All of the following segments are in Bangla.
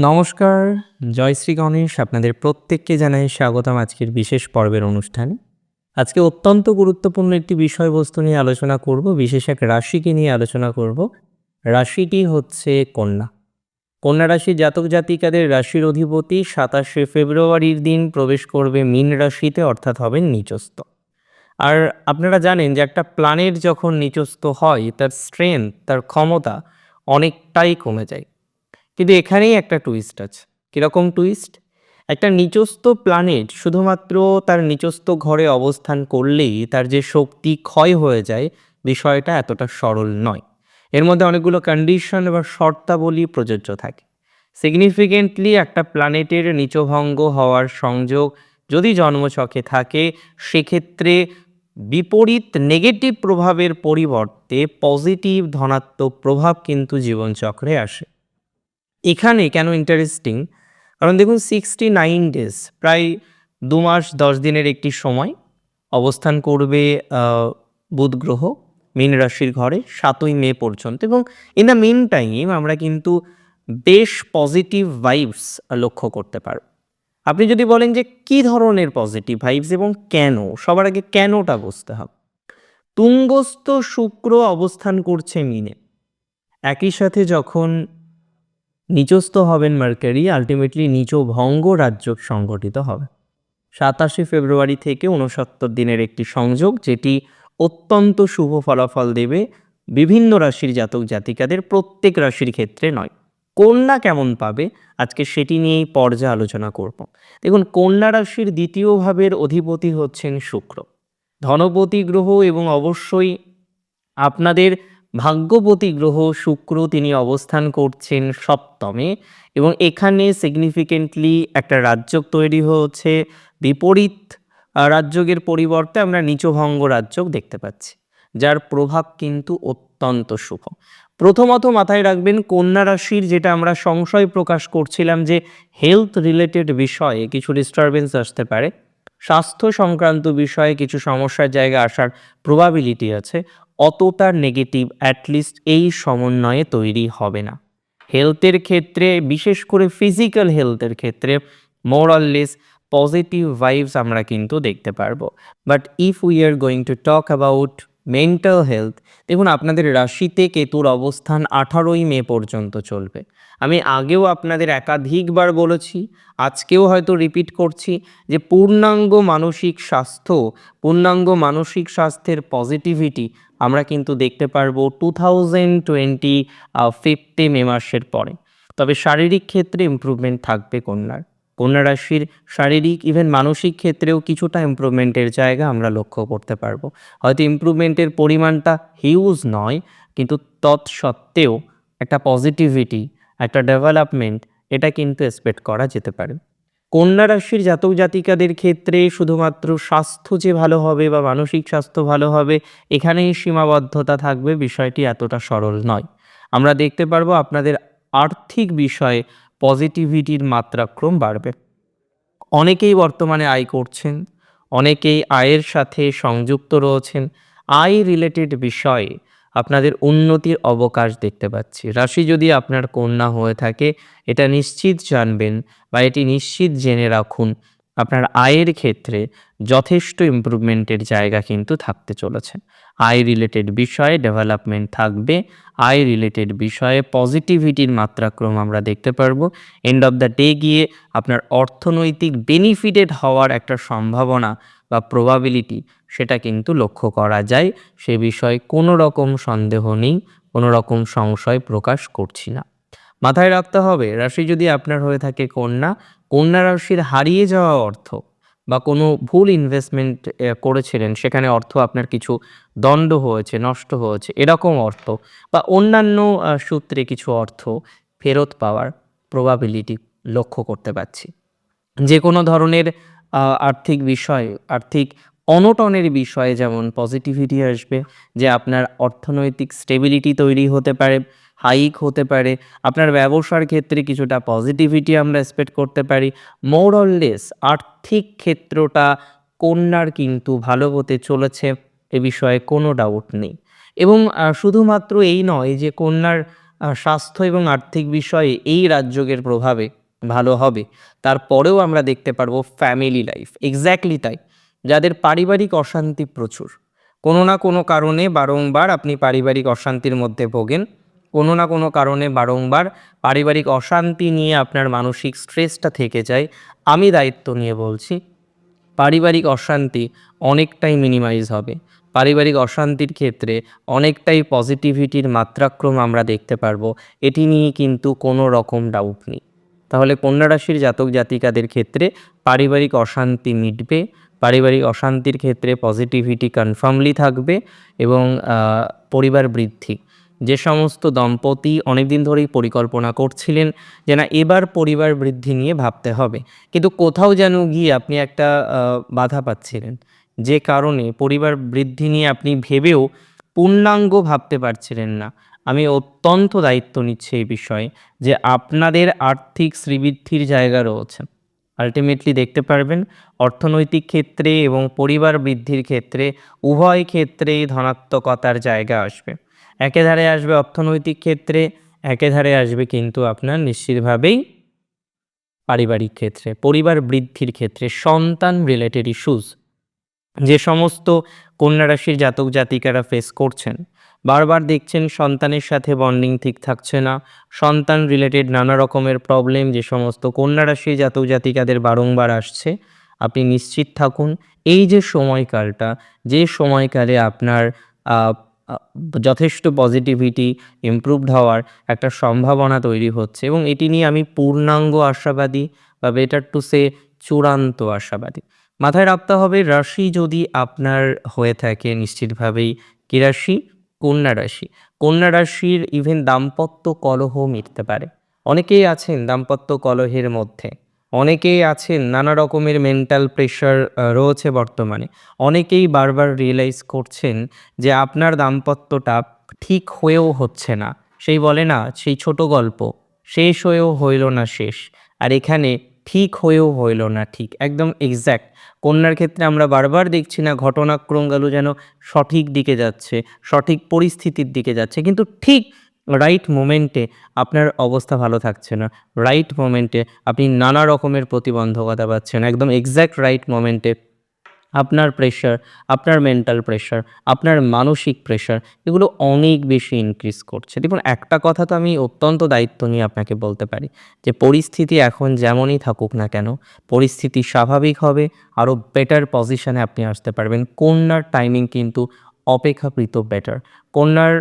নমস্কার জয়শ্রী গণেশ। আপনাদের প্রত্যেককে জানাই স্বাগতম আজকের বিশেষ পর্বের অনুষ্ঠানে। আজকে অত্যন্ত গুরুত্বপূর্ণ একটি বিষয়বস্তু নিয়ে আলোচনা করব, বিশেষ এক রাশিকে নিয়ে আলোচনা করব। রাশিটি হচ্ছে কন্যা। কন্যা রাশির জাতক জাতিকাদের রাশির অধিপতি সাতাশে ফেব্রুয়ারির দিন প্রবেশ করবে মীন রাশিতে, অর্থাৎ হবেন নিচস্থ। আর আপনারা জানেন যে একটা প্ল্যানেট যখন নিচস্থ হয়, তার স্ট্রেংথ, তার ক্ষমতা অনেকটাই কমে যায়। কিন্তু এখানেই একটা টুইস্ট আছে। কীরকম টুইস্ট একটা নিচস্থ প্ল্যানেট শুধুমাত্র তার নিচস্থ ঘরে অবস্থান করলেই তার যে শক্তি ক্ষয় হয়ে যায় বিষয়টা এতটা সরল নয়। এর মধ্যে অনেকগুলো কন্ডিশন বা শর্তাবলী প্রযোজ্য থাকে। সিগনিফিকেন্টলি একটা প্ল্যানেটের নিচভঙ্গ হওয়ার সংযোগ যদি জন্মছকে থাকে, সেক্ষেত্রে বিপরীত নেগেটিভ প্রভাবের পরিবর্তে পজিটিভ ধনাত্মক প্রভাব কিন্তু জীবনচক্রে আসে। এখানে কেন ইন্টারেস্টিং কারণ দেখুন সিক্সটি নাইন ডেজ প্রায় দু মাস দশ দিনের একটি সময় অবস্থান করবে বুধ গ্রহ মীন রাশির ঘরে সাতই মে পর্যন্ত এবং ইন দ্য মেন টাইম আমরা কিন্তু বেশ পজিটিভ ভাইবস লক্ষ্য করতে পারব। আপনি যদি বলেন যে কি ধরনের পজিটিভ ভাইবস এবং কেন, সবার আগে কেনটা বুঝতে হবে। তুঙ্গস্থ শুক্র অবস্থান করছে মিনে। একই সাথে যখন নিচস্থ হবেন মার্কারি আলটিমেটলি নিচ ভঙ্গ রাজ্য সংগঠিত হবে। সাতাশে ফেব্রুয়ারি থেকে উনসত্তর দিনের একটি সংযোগ, যেটি অত্যন্ত শুভ ফলাফল দেবে বিভিন্ন রাশির জাতক জাতিকাদের প্রত্যেক রাশির ক্ষেত্রে নয়। কন্যা কেমন পাবে? আজকে সেটি নিয়েই পর্যায়ে আলোচনা করব। দেখুন, কন্যা রাশির দ্বিতীয় ভাবের অধিপতি হচ্ছেন শুক্র। ধনপতি গ্রহ এবং অবশ্যই আপনাদের ভাগ্যপতি গ্রহ শুক্র তিনি অবস্থান করছেন সপ্তমে এবং এখানে সিগনিফিকেন্টলি একটা রাজ্যক তৈরি হচ্ছে বিপরীত রাজ্যকের পরিবর্তে আমরা নিচভঙ্গ রাজ্যক দেখতে পাচ্ছি, যার প্রভাব কিন্তু অত্যন্ত শুভ। প্রথমত মাথায় রাখবেন, কন্যা রাশির যেটা আমরা সংশয় প্রকাশ করছিলাম যে হেলথ রিলেটেড বিষয়ে কিছু ডিস্টারবেন্স আসতে পারে, স্বাস্থ্য সংক্রান্ত বিষয়ে কিছু সমস্যার জায়গা আসার প্রবাবিলিটি আছে অতটা নেগেটিভ অ্যাটলিস্ট এই সমন্বয়ে তৈরি হবে না। হেলথের ক্ষেত্রে, বিশেষ করে ফিজিক্যাল হেলথের ক্ষেত্রে মোরাললেস পজিটিভ ভাইবস আমরা কিন্তু দেখতে পারব। But if we are going to talk about mental health দেখুন আপনাদের রাশিতে কেতুর অবস্থান আঠারোই মে পর্যন্ত চলবে। আমি আগেও আপনাদের একাধিকবার বলেছি, আজকেও হয়তো রিপিট করছি যে পূর্ণাঙ্গ মানসিক স্বাস্থ্য, পূর্ণাঙ্গ মানসিক স্বাস্থ্যের পজিটিভিটি আমরা কিন্তু দেখতে পারব টু থাউজেন্ড টোয়েন্টি ফিফটি মে মাসের পরে। তবে শারীরিক ক্ষেত্রে ইমপ্রুভমেন্ট থাকবে কন্যার। কন্যা রাশির শারীরিক ইভেন মানসিক ক্ষেত্রেও কিছুটা ইমপ্রুভমেন্টের জায়গা আমরা লক্ষ্য করতে পারব। হয়তো ইমপ্রুভমেন্টের পরিমাণটা হিউজ নয়, কিন্তু তৎসত্ত্বেও একটা পজিটিভিটি একটা ডেভেলপমেন্ট এটা কিন্তু এক্সপেক্ট করা যেতে পারে। কন্যা রাশির জাতক জাতিকাদের ক্ষেত্রে শুধুমাত্র স্বাস্থ্য যে ভালো হবে বা মানসিক স্বাস্থ্য ভালো হবে, এখানেই সীমাবদ্ধতা থাকবে, বিষয়টি এতটা সরল নয়। আমরা দেখতে পারব আপনাদের আর্থিক বিষয়ে পজিটিভিটির মাত্রাক্রম বাড়বে। অনেকেই বর্তমানে আয় করছেন, অনেকেই আয়ের সাথে সংযুক্ত রয়েছেন। আয় রিলেটেড বিষয়ে আপনাদের উন্নতির অবকাশ দেখতে পাচ্ছি। রাশি যদি আপনার কন্যা হয়ে থাকে, এটা নিশ্চিত জানবেন বা এটি নিশ্চিত জেনে রাখুন, আপনার আয়ের ক্ষেত্রে যথেষ্ট ইমপ্রুভমেন্টের জায়গা কিন্তু থাকতে চলেছে। আয় রিলেটেড বিষয়ে ডেভেলপমেন্ট থাকবে, আয় রিলেটেড বিষয়ে পজিটিভিটির মাত্রাক্রম আমরা দেখতে পারব। এন্ড অফ দ্য ডে গিয়ে আপনার অর্থনৈতিক বেনিফিটেড হওয়ার একটা সম্ভাবনা বা প্রবাবিলিটি সেটা কিন্তু লক্ষ্য করা যায়। সে বিষয়ে কোনো রকম সন্দেহ নেই, কোনো রকম সংশয় প্রকাশ করছি না। মাথায় রাখতে হবে, রাশি যদি আপনার হয়ে থাকে কন্যা কন্যা রাশির হারিয়ে যাওয়া অর্থ বা কোনো ভুল ইনভেস্টমেন্ট করেছিলেন, সেখানে অর্থ আপনার কিছু দণ্ড হয়েছে, নষ্ট হয়েছে, এরকম অর্থ বা অন্যান্য সূত্রে কিছু অর্থ ফেরত পাওয়ার প্রবাবিলিটি লক্ষ্য করতে পারছি। যে কোনো ধরনের আর্থিক বিষয়, আর্থিক অনটনের বিষয়ে যেমন পজিটিভিটি আসবে, যে আপনার অর্থনৈতিক স্টেবিলিটি তৈরি হতে পারে হাইক হতে পারে, আপনার ব্যবসার ক্ষেত্রে কিছুটা পজিটিভিটি আমরা এক্সপেক্ট করতে পারি মোর লেস আর্থিক ক্ষেত্রটা কন্যার কিন্তু ভালো হতে চলেছে, এ বিষয়ে কোনো ডাউট নেই। এবং শুধুমাত্র এই নয় যে কন্যার স্বাস্থ্য এবং আর্থিক বিষয়ে এই রাজযোগের প্রভাবে ভালো হবে, তারপরেও আমরা দেখতে পারব ফ্যামিলি লাইফ এক্স্যাক্টলি তাই। যাদের পারিবারিক অশান্তি প্রচুর। কোনো না কোনো কারণে বারংবার আপনি পারিবারিক অশান্তির মধ্যে ভোগেন। কোনো না কোনো কারণে বারংবার পারিবারিক অশান্তি নিয়ে আপনার মানসিক স্ট্রেসটা থেকে যায়, আমি দায়িত্ব নিয়ে বলছি। পারিবারিক অশান্তি অনেকটাই মিনিমাইজ হবে। পারিবারিক অশান্তির ক্ষেত্রে অনেকটাই পজিটিভিটির মাত্রাক্রম আমরা দেখতে পারব। এটি নিয়ে কিন্তু কোনো রকম ডাউট নেই। তাহলে কন্যা রাশির জাতক জাতিকাদের ক্ষেত্রে পারিবারিক অশান্তি মিটবে পারিবারিক অশান্তির ক্ষেত্রে পজিটিভিটি কনফার্মলি থাকবে এবং পরিবার বৃদ্ধি। যে সমস্ত দম্পতি অনেকদিন ধরেই পরিকল্পনা করছিলেন যে না, এবার পরিবার বৃদ্ধি নিয়ে ভাবতে হবে। কিন্তু কোথাও যেন গিয়ে আপনি একটা বাধা পাচ্ছিলেন। যে কারণে পরিবার বৃদ্ধি নিয়ে আপনি ভেবেও পূর্ণাঙ্গ ভাবতে পারছিলেন না। আমি অত্যন্ত দায়িত্ব নিচ্ছি এই বিষয়ে যে আপনাদের আর্থিক শ্রীবৃদ্ধির জায়গা রয়েছে। আলটিমেটলি দেখতে পারবেন, অর্থনৈতিক ক্ষেত্রে এবং পরিবার বৃদ্ধির ক্ষেত্রে উভয় ক্ষেত্রেই ধনাত্মকতার জায়গা আসবে। একে ধারে আসবে অর্থনৈতিক ক্ষেত্রে, একে ধারে আসবে কিন্তু আপনার নিশ্চিতভাবেই পারিবারিক ক্ষেত্রে, পরিবার বৃদ্ধির ক্ষেত্রে, সন্তান রিলেটেড ইস্যুস যে সমস্ত কন্যা রাশির জাতক জাতিকারা ফেস করছেন বারবার দেখছেন সন্তানের সাথে বন্ডিং ঠিক থাকছে না। সন্তান রিলেটেড নানা রকমের প্রবলেম যে সমস্ত কন্যা রাশির জাতক জাতিকাদের বারংবার আসছে। আপনি নিশ্চিত থাকুন, এই যে সময়কালটা, যে সময়কালে আপনার যথেষ্ট পজিটিভিটি ইমপ্রুভড হওয়ার একটা সম্ভাবনা তৈরি হচ্ছে এবং এটি নিয়ে আমি পূর্ণাঙ্গ আশাবাদী বা বেটার টু সে চূড়ান্ত আশাবাদী। মাথায় রাখতে হবে, রাশি যদি আপনার হয়ে থাকে, নিশ্চিতভাবেই কি রাশি? কন্যা রাশি। কন্যা রাশির ইভেন দাম্পত্য কলহ মিটতে পারে। অনেকেই আছেন দাম্পত্য কলহের মধ্যে। অনেকেই আছেন নানা রকমের মেন্টাল প্রেশার রয়েছে বর্তমানে। অনেকেই বারবার রিয়েলাইজ করছেন যে আপনার দাম্পত্যটা ঠিক হয়েও হচ্ছে না। সেই বলে না, সেই ছোট গল্প, শেষ হয়েও হইল না শেষ। আর এখানে ঠিক হয়েও হইল না, ঠিক, একদম এক্স্যাক্ট কন্যার ক্ষেত্রে আমরা বারবার দেখছি না ঘটনাক্রমগুলো যেন সঠিক দিকে যাচ্ছে, সঠিক পরিস্থিতির দিকে যাচ্ছে, কিন্তু ঠিক রাইট মোমেন্টে আপনার অবস্থা ভালো থাকছে না। রাইট মোমেন্টে আপনি নানা রকমের প্রতিবন্ধকতা পাচ্ছেন, একদম এক্স্যাক্ট রাইট মোমেন্টে আপনার প্রেশার আপনার মেন্টাল প্রেশার আপনার মানসিক প্রেশার এগুলো অনেক বেশি ইনক্রিজ করছে। দেখুন, একটা কথা তো আমি অত্যন্ত দায়িত্ব নিয়ে আপনাকে বলতে পারি, যে পরিস্থিতি এখন যেমনই থাকুক না কেন, পরিস্থিতি স্বাভাবিক হবে আরও বেটার পজিশনে আপনি আসতে পারবেন। কন্যার টাইমিং কিন্তু অপেক্ষাকৃত বেটার কন্যার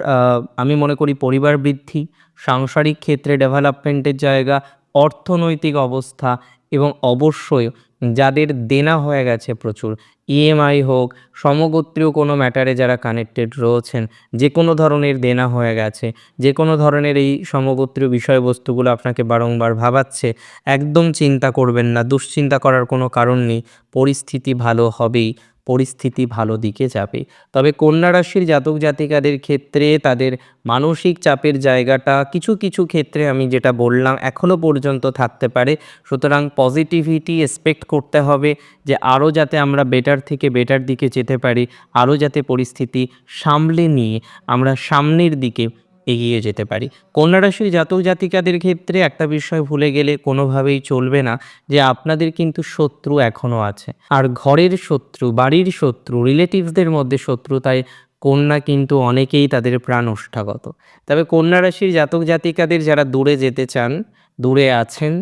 আমি মনে করি পরিবার বৃদ্ধি, সাংসারিক ক্ষেত্রে ডেভেলপমেন্টের জায়গা, অর্থনৈতিক অবস্থা এবং অবশ্যই যাদের দেনা হয়ে গেছে প্রচুর ইএমআই হোক, সমগোত্রীয় কোনো ম্যাটারে যারা কানেক্টেড রয়েছেন যে কোনো ধরনের দেনা হয়ে গেছে যে কোনো ধরনের এই সমগোত্রীয় বিষয়বস্তুগুলো আপনাকে বারংবার ভাবাচ্ছে, একদম চিন্তা করবেন না, দুশ্চিন্তা করার কোনো কারণ নেই, পরিস্থিতি ভালো হবেই। পরিস্থিতি ভালো দিকে যাবে। তবে কন্যা রাশির জাতক জাতিকাদের ক্ষেত্রে তাদের মানসিক চাপের জায়গাটা কিছু কিছু ক্ষেত্রে আমি যেটা বললাম এখনও পর্যন্ত থাকতে পারে। সুতরাং পজিটিভিটি এক্সপেক্ট করতে হবে যে আরও যাতে আমরা বেটার থেকে বেটার দিকে যেতে পারি, আরও যাতে পরিস্থিতি সামলে নিয়ে আমরা সামনের দিকে এগিয়ে যেতে পারি। কন্যা রাশির জাতক জাতিকাদের ক্ষেত্রে একটা বিষয় ভুলে গেলে কোনোভাবেই চলবে না যে আপনাদের কিন্তু শত্রু এখনও আছে। আর ঘরের শত্রু, বাড়ির শত্রু রিলেটিভসদের মধ্যে শত্রুতায় কন্যা কিন্তু অনেকেই তাদের প্রাণ ওষ্ঠাগত। তবে কন্যা রাশির জাতক জাতিকাদের যারা দূরে যেতে চান, দূরে আছেন,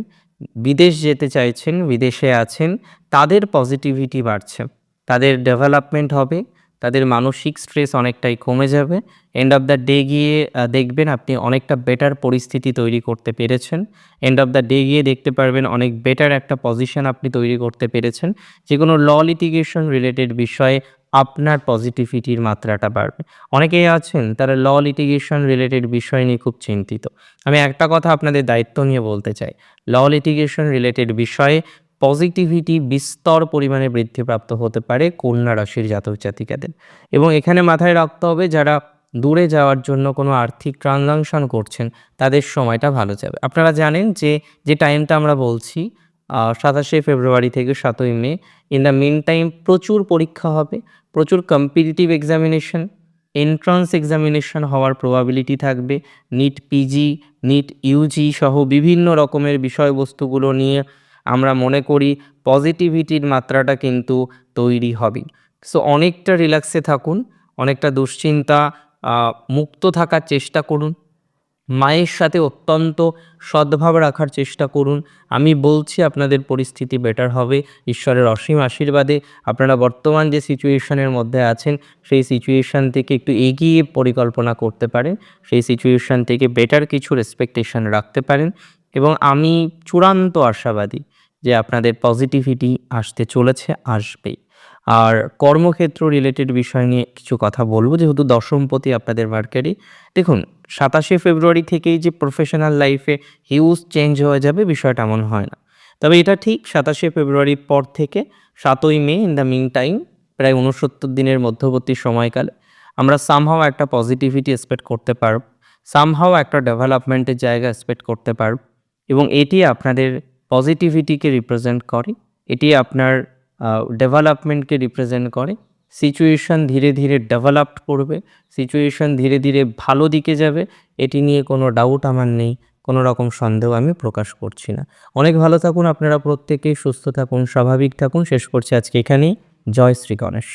বিদেশ যেতে চাইছেন, বিদেশে আছেন, তাদের পজিটিভিটি বাড়ছে। তাদের ডেভেলপমেন্ট হবে। তাদের মানসিক স্ট্রেস অনেকটাই কমে যাবে। এন্ড অফ দ্য ডে গিয়ে দেখবেন আপনি অনেকটা বেটার পরিস্থিতি তৈরি করতে পেরেছেন। এন্ড অফ দ্য ডে গিয়ে দেখতে পারবেন অনেক বেটার একটা পজিশন আপনি তৈরি করতে পেরেছেন। যে কোনো ল লিটিগেশন রিলেটেড বিষয়ে আপনার পজিটিভিটির মাত্রাটা বাড়বে। অনেকেই আছেন, তারা ল লিটিগেশন রিলেটেড বিষয় নিয়ে খুব চিন্তিত। আমি একটা কথা আপনাদের দায়িত্ব নিয়ে বলতে চাই। ল লিটিগেশন রিলেটেড বিষয়ে পজিটিভিটি বিস্তর পরিমাণে বৃদ্ধিপ্রাপ্ত হতে পারে কন্যা রাশির জাতক জাতিকাদের। এবং এখানে মাথায় রাখতে হবে, যারা দূরে যাওয়ার জন্য কোনো আর্থিক ট্রানজাকশন করছেন, তাদের সময়টা ভালো যাবে। আপনারা জানেন যে যে টাইমটা আমরা বলছি সাতাশে ফেব্রুয়ারি থেকে সাতই মে, ইন দ্য মেন টাইম প্রচুর পরীক্ষা হবে, প্রচুর কম্পিটিটিভ এক্সামিনেশন, এন্ট্রান্স এক্সামিনেশন হওয়ার প্রবাবিলিটি থাকবে, নিট পিজি, নিট ইউজি সহ বিভিন্ন রকমের বিষয়বস্তুগুলো নিয়ে আমরা মনে করি পজিটিভিটির মাত্রাটা কিন্তু তৈরি হবে সো অনেকটা রিল্যাক্সে থাকুন, অনেকটা দুশ্চিন্তা মুক্ত থাকার চেষ্টা করুন, মায়ের সাথে অত্যন্ত সদ্ভাব রাখার চেষ্টা করুন। আমি বলছি আপনাদের পরিস্থিতি বেটার হবে, ঈশ্বরের অসীম আশীর্বাদে আপনারা বর্তমান যে সিচুয়েশনের মধ্যে আছেন, সেই সিচুয়েশান থেকে একটু এগিয়ে পরিকল্পনা করতে পারেন, সেই সিচুয়েশন থেকে বেটার কিছু রেসপেকটেশন রাখতে পারেন এবং আমি চূড়ান্ত আশাবাদী যে আপনাদের পজিটিভিটি আসতে চলেছে, আসবেই। আর কর্মক্ষেত্র রিলেটেড বিষয় নিয়ে কিছু কথা বলব, যেহেতু দশমপতি আপনাদের মার্কেটে দেখুন, সাতাশে ফেব্রুয়ারি থেকেই যে প্রফেশনাল লাইফে হিউজ চেঞ্জ হয়ে যাবে, বিষয়টা এমন হয় না। তবে এটা ঠিক, সাতাশে ফেব্রুয়ারির পর থেকে সাতই মে ইন দ্য মিন টাইম প্রায় উনসত্তর দিনের মধ্যবর্তী সময়কালে, আমরা সামহাও একটা পজিটিভিটি এক্সপেক্ট করতে পারব সামহাও একটা ডেভেলপমেন্টের জায়গা এক্সপেক্ট করতে পারব, এবং এটি আপনাদের পজিটিভিটিকে রিপ্রেজেন্ট করে, এটি আপনার ডেভেলপমেন্টকে রিপ্রেজেন্ট করে। সিচুয়েশন ধীরে ধীরে ডেভেলপড করবে সিচুয়েশন ধীরে ধীরে ভালো দিকে যাবে, এটি নিয়ে কোনো ডাউট আমার নেই, কোনো রকম সন্দেহ আমি প্রকাশ করছি না। অনেক ভালো থাকুন, আপনারা প্রত্যেকেই সুস্থ থাকুন, স্বাভাবিক থাকুন। শেষ করছি আজকে এখানেই। জয় শ্রী গণেশ।